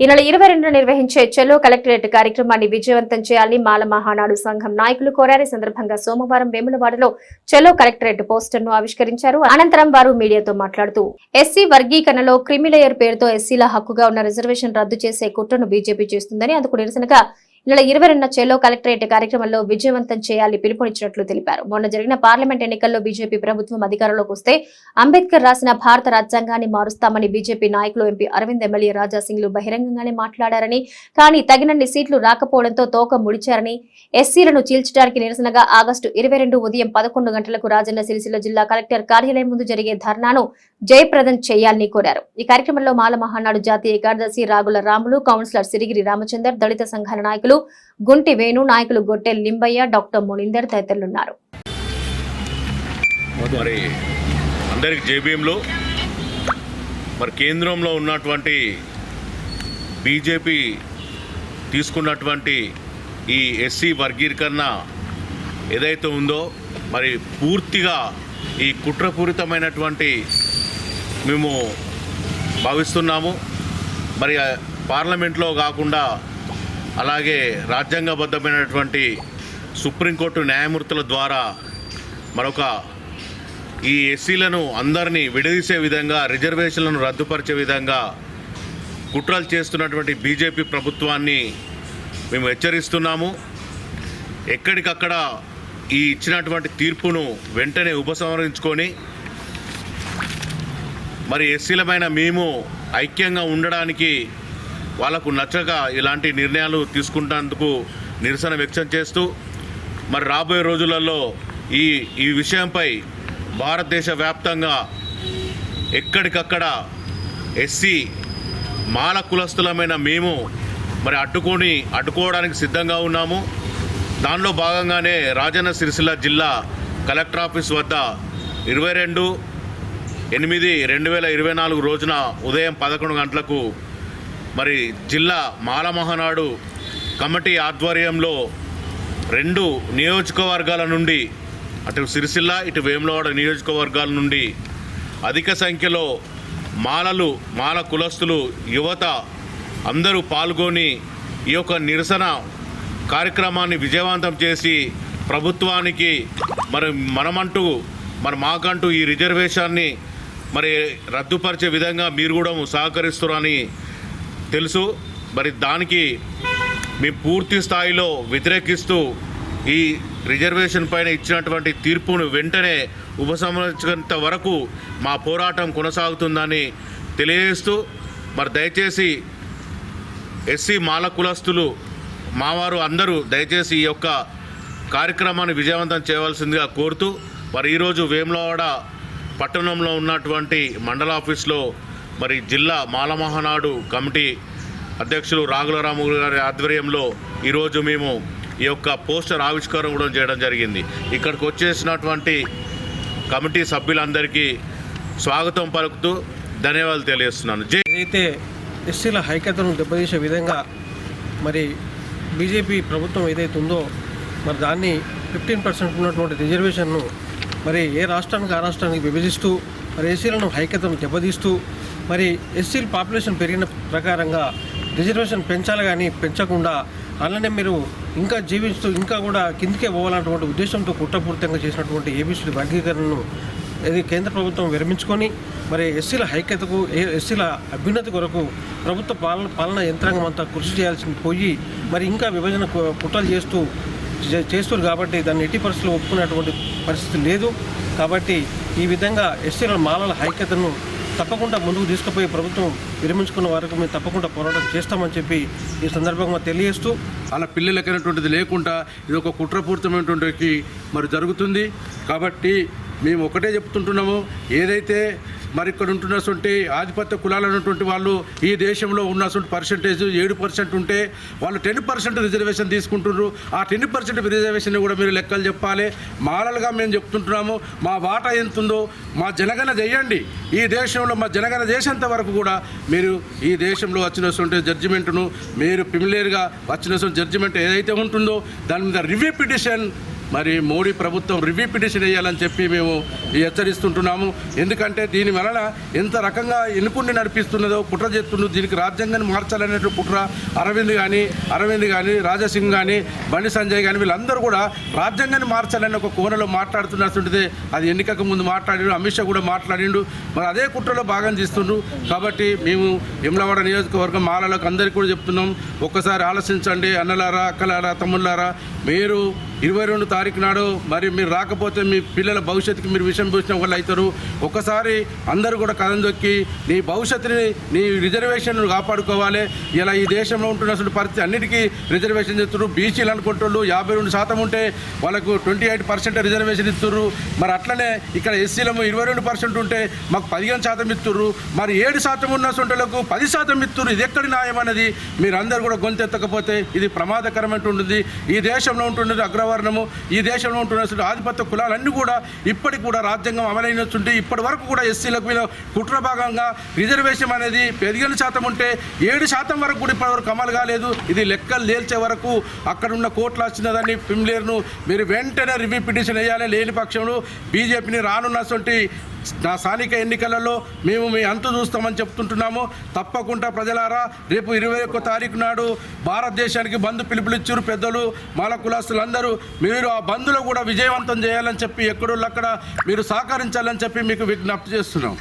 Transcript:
ఈ నెల ఇరవై రెండున నిర్వహించే చెలో కలెక్టరేట్ కార్యక్రమాన్ని విజయవంతం చేయాలని మాల మహానాడు సంఘం నాయకులు కోరారు. సందర్భంగా సోమవారం వేములవాడలో చెలో కలెక్టరేట్ పోస్టర్ను ఆవిష్కరించారు. అనంతరం వారు మీడియాతో మాట్లాడుతూ ఎస్సీ వర్గీకరణలో క్రిమిలేయర్ పేరుతో ఎస్సీల హక్కుగా ఉన్న రిజర్వేషన్ రద్దు చేసే కుట్రను బీజేపీ చేస్తుందని అందుకు నిరసనగా నెల ఇరవై రెండున చెలో కలెక్టరేట్ కార్యక్రమంలో విజయవంతం చేయాలని పిలుపునిచ్చినట్లు తెలిపారు. మొన్న జరిగిన పార్లమెంట్ ఎన్నికల్లో బీజేపీ ప్రభుత్వం అధికారంలోకి వస్తే అంబేద్కర్ రాసిన భారత రాజ్యాంగాన్ని మారుస్తామని బీజేపీ నాయకులు ఎంపీ అరవింద్ ఎమ్మెల్యే రాజాసింగ్లు బహిరంగంగానే మాట్లాడారని కానీ తగినన్ని సీట్లు రాకపోవడంతో తోక ముడిచారని ఎస్సీలను చీల్చడానికి నిరసనగా ఆగస్టు ఇరవై రెండు ఉదయం పదకొండు గంటలకు రాజన్న సిరిసిల్ల జిల్లా కలెక్టర్ కార్యాలయం ముందు జరిగే ధర్నాను జయప్రదం చేయాలని కోరారు. ఈ కార్యక్రమంలో మాల మహానాడు జాతీయ కార్యదర్శి రాగుల రాములు కౌన్సిలర్ సిరిగిరి రామచందర్ దళిత సంఘాల నాయకులు గుంటి వేణు నాయకులు గొట్టె లింబయ్య డాక్టర్ మునిందర్ తదితరులున్నారు. మరి అందరికి జేబీఎంలు మరి కేంద్రంలో ఉన్నటువంటి బీజేపీ తీసుకున్నటువంటి ఈ ఎస్సీ వర్గీకరణ ఏదైతే ఉందో మరి పూర్తిగా ఈ కుట్రపూరితమైనటువంటి మేము భావిస్తున్నాము. మరి పార్లమెంట్లో కాకుండా అలాగే రాజ్యాంగబద్ధమైనటువంటి సుప్రీంకోర్టు న్యాయమూర్తుల ద్వారా మరొక ఈ ఎస్సీలను అందరినీ విడదీసే విధంగా రిజర్వేషన్లను రద్దుపరిచే విధంగా కుట్రలు చేస్తున్నటువంటి బీజేపీ ప్రభుత్వాన్ని మేము హెచ్చరిస్తున్నాము. ఎక్కడికక్కడ ఈ ఇచ్చినటువంటి తీర్పును వెంటనే ఉపసంహరించుకొని మరి ఎస్సీలమైన మేము ఐక్యంగా ఉండడానికి వాళ్ళకు నచ్చక ఇలాంటి నిర్ణయాలు తీసుకుంటేందుకు నిరసన వ్యక్తం చేస్తూ మరి రాబోయే రోజులలో ఈ ఈ విషయంపై భారతదేశ వ్యాప్తంగా ఎక్కడికక్కడ ఎస్సీ మాల కులస్థులమైన మేము మరి అడ్డుకొని అడ్డుకోవడానికి సిద్ధంగా ఉన్నాము. దానిలో భాగంగానే రాజన్న సిరిసిల్ల జిల్లా కలెక్టర్ ఆఫీస్ వద్ద ఇరవై రెండు ఎనిమిది రెండు వేల ఇరవై నాలుగు రోజున ఉదయం పదకొండు గంటలకు మరి జిల్లా మాల మహానాడు కమిటీ ఆధ్వర్యంలో రెండు నియోజకవర్గాల నుండి అటు సిరిసిల్ల ఇటు వేములవాడ నియోజకవర్గాల నుండి అధిక సంఖ్యలో మాలలు మాల కులస్తులు యువత అందరూ పాల్గొని ఈ యొక్క నిరసన కార్యక్రమాన్ని విజయవంతం చేసి ప్రభుత్వానికి మరి మనమంటూ మరి మాకంటూ ఈ రిజర్వేషన్ని మరి రద్దుపరిచే విధంగా మీరు కూడా సహకరిస్తున్నారని తెలుసు. మరి దానికి మేము పూర్తి స్థాయిలో వ్యతిరేకిస్తూ ఈ రిజర్వేషన్ పైన ఇచ్చినటువంటి తీర్పును వెంటనే ఉపసంహరించేంత వరకు మా పోరాటం కొనసాగుతుందని తెలియజేస్తూ మరి దయచేసి ఎస్సీ మాల కులస్తులు మావారు అందరూ దయచేసి ఈ యొక్క కార్యక్రమాన్ని విజయవంతం చేయవలసిందిగా కోరుతూ మరి ఈరోజు వేములవాడ పట్టణంలో ఉన్నటువంటి మండల ఆఫీస్లో మరి జిల్లా మాలమహనాడు కమిటీ అధ్యక్షులు రాఘులరాము గారి ఆధ్వర్యంలో ఈరోజు మేము ఈ యొక్క పోస్టర్ ఆవిష్కారం కూడా చేయడం జరిగింది. ఇక్కడికి వచ్చేసినటువంటి కమిటీ సభ్యులందరికీ స్వాగతం పలుకుతూ ధన్యవాదాలు తెలియజేస్తున్నాను. అయితే ఏదైతే ఎస్సీల హైకతను దెబ్బతీసే విధంగా మరి బీజేపీ ప్రభుత్వం ఏదైతే ఉందో మరి దాన్ని ఫిఫ్టీన్ పర్సెంట్ ఉన్నటువంటి రిజర్వేషన్ను మరి ఏ రాష్ట్రానికి ఆ రాష్ట్రానికి విభజిస్తూ మరి ఎస్సీలను హైకతను దెబ్బతీస్తూ మరి ఎస్సీల పాపులేషన్ పెరిగిన ప్రకారంగా రిజర్వేషన్ పెంచాలి కానీ పెంచకుండా అలానే మీరు ఇంకా జీవిస్తూ ఇంకా కూడా కిందికే పోవాలన్నటువంటి ఉద్దేశంతో కుట్రపూరితంగా చేసినటువంటి ఏబీసీ వర్గీకరణను ఇది కేంద్ర ప్రభుత్వం విరమించుకొని మరి ఎస్సీల హైక్యతకు ఏ- ఎస్సీల అభ్యున్నతి కొరకు ప్రభుత్వ పాలన పాలన యంత్రాంగం అంతా కృషి చేయాల్సింది పోయి మరి ఇంకా విభజన కుట్రలు చేస్తూ చే- చేస్తున్నారు కాబట్టి దాన్ని ఎట్టి పరిస్థితుల్లో ఒప్పుకునేటువంటి పరిస్థితి లేదు. కాబట్టి ఈ విధంగా ఎస్సీల మాలల హైక్యతను తప్పకుండా ముందుకు తీసుకుపోయి ప్రభుత్వం విరమించుకున్న వరకు మేము తప్పకుండా పోరాటం చేస్తామని చెప్పి ఈ సందర్భంగా తెలియజేస్తూ అలా పిల్లలకైనటువంటిది లేకుండా ఇది ఒక కుట్రపూరితమైనటువంటి మరి జరుగుతుంది. కాబట్టి మేము ఒకటే చెప్తుంటున్నాము ఏదైతే మరి ఇక్కడ ఉంటున్నటువంటి ఆధిపత్య కులాలు ఉన్నటువంటి వాళ్ళు ఈ దేశంలో ఉన్నటువంటి పర్సంటేజ్ ఏడు పర్సెంట్ ఉంటే వాళ్ళు టెన్ పర్సెంట్ రిజర్వేషన్ తీసుకుంటున్నారు. ఆ టెన్ పర్సెంట్ రిజర్వేషన్ కూడా మీరు లెక్కలు చెప్పాలి. మాలలుగా మేము చెప్తుంటున్నాము మా వాటా ఎంత ఉందో మా జనగణన చేయండి ఈ దేశంలో మా జనగణన చేసేంత వరకు కూడా మీరు ఈ దేశంలో వచ్చినటువంటి జడ్జిమెంట్ను మీరు పిమిలేరుగా వచ్చినటువంటి జడ్జిమెంట్ ఏదైతే ఉంటుందో దాని మీద రివ్యూ పిటిషన్ మరి మోడీ ప్రభుత్వం రివ్యూ పిటిషన్ వేయాలని చెప్పి మేము హెచ్చరిస్తుంటున్నాము. ఎందుకంటే దీని వలన ఎంత రకంగా ఎన్నుకుండి నడిపిస్తున్నదో కుట్ర చేస్తున్నదో దీనికి రాజ్యాంగాన్ని మార్చాలనేటువంటి కుట్ర అరవింద్ కానీ అరవింద్ కానీ రాజాసింగ్ కానీ బండి సంజయ్ కానీ వీళ్ళందరూ కూడా రాజ్యాంగాన్ని మార్చాలని ఒక కోణలో మాట్లాడుతున్నటువంటిది. అది ఎన్నికకు ముందు మాట్లాడిండు అమిత్ షా కూడా మాట్లాడిండు. మరి అదే కుట్రలో భాగం తీస్తుండ్రు. కాబట్టి మేము యములవాడ నియోజకవర్గం మాలలకు అందరికీ కూడా చెప్తున్నాం. ఒక్కసారి ఆలోచించండి అన్నలారా అక్కలారా తమ్ముళ్ళారా మీరు ఇరవై రెండు తారీఖు నాడు మరి మీరు రాకపోతే మీ పిల్లల భవిష్యత్తుకి మీరు విషయం పూసిన వాళ్ళు అవుతారు. ఒకసారి అందరూ కూడా కథం దొక్కి నీ భవిష్యత్తుని నీ రిజర్వేషన్ కాపాడుకోవాలి. ఇలా ఈ దేశంలో ఉంటున్న పరిస్థితి అన్నిటికీ రిజర్వేషన్ చేస్తున్నారు. బీసీలు అనుకుంటున్నారు యాభై రెండు శాతం ఉంటే వాళ్ళకు ట్వంటీ ఎయిట్ పర్సెంట్ రిజర్వేషన్ ఇస్తుర్రు మరి అట్లనే ఇక్కడ ఎస్సీలము ఇరవై రెండు పర్సెంట్ ఉంటే మాకు పదిహేను శాతం ఇస్తుర్రు మరి ఏడు శాతం ఉన్న సొంటలకు పది శాతం ఇస్తున్నారు. ఇది ఎక్కడి న్యాయం అనేది మీరు అందరూ కూడా గొంతెత్తకపోతే ఇది ప్రమాదకరమైన ఈ దేశంలో ఉంటున్నది అగ్రవర్ణము. ఈ దేశంలో ఉంటున్నటువంటి ఆధిపత్య కులాలన్నీ కూడా ఇప్పటికి కూడా రాజ్యాంగం అమలైనట్టుంటే ఇప్పటి వరకు కూడా ఎస్సీలకు మీద కుట్ర భాగంగా రిజర్వేషన్ అనేది పదిహేను శాతం ఉంటే ఏడు శాతం వరకు కూడా ఇప్పటివరకు అమలు కాలేదు. ఇది లెక్కలు తేల్చే వరకు అక్కడ ఉన్న కోర్టులు వచ్చినదాన్ని పిమ్లేరును మీరు వెంటనే రివ్యూ పిటిషన్ వేయాలి. లేని పక్షంలో బీజేపీని రానున్నటువంటి నా స్థానిక ఎన్నికలలో మేము మీ అంతు చూస్తామని చెప్తుంటున్నాము. తప్పకుండా ప్రజలారా రేపు ఇరవై ఒక్క తారీఖు నాడు భారతదేశానికి బంధు పిలుపులిచ్చారు పెద్దలు మాల కులాస్తులందరూ. మీరు ఆ బంధులో కూడా విజయవంతం చేయాలని చెప్పి ఎక్కడోళ్ళు అక్కడ మీరు సహకరించాలని చెప్పి మీకు విజ్ఞప్తి చేస్తున్నాం.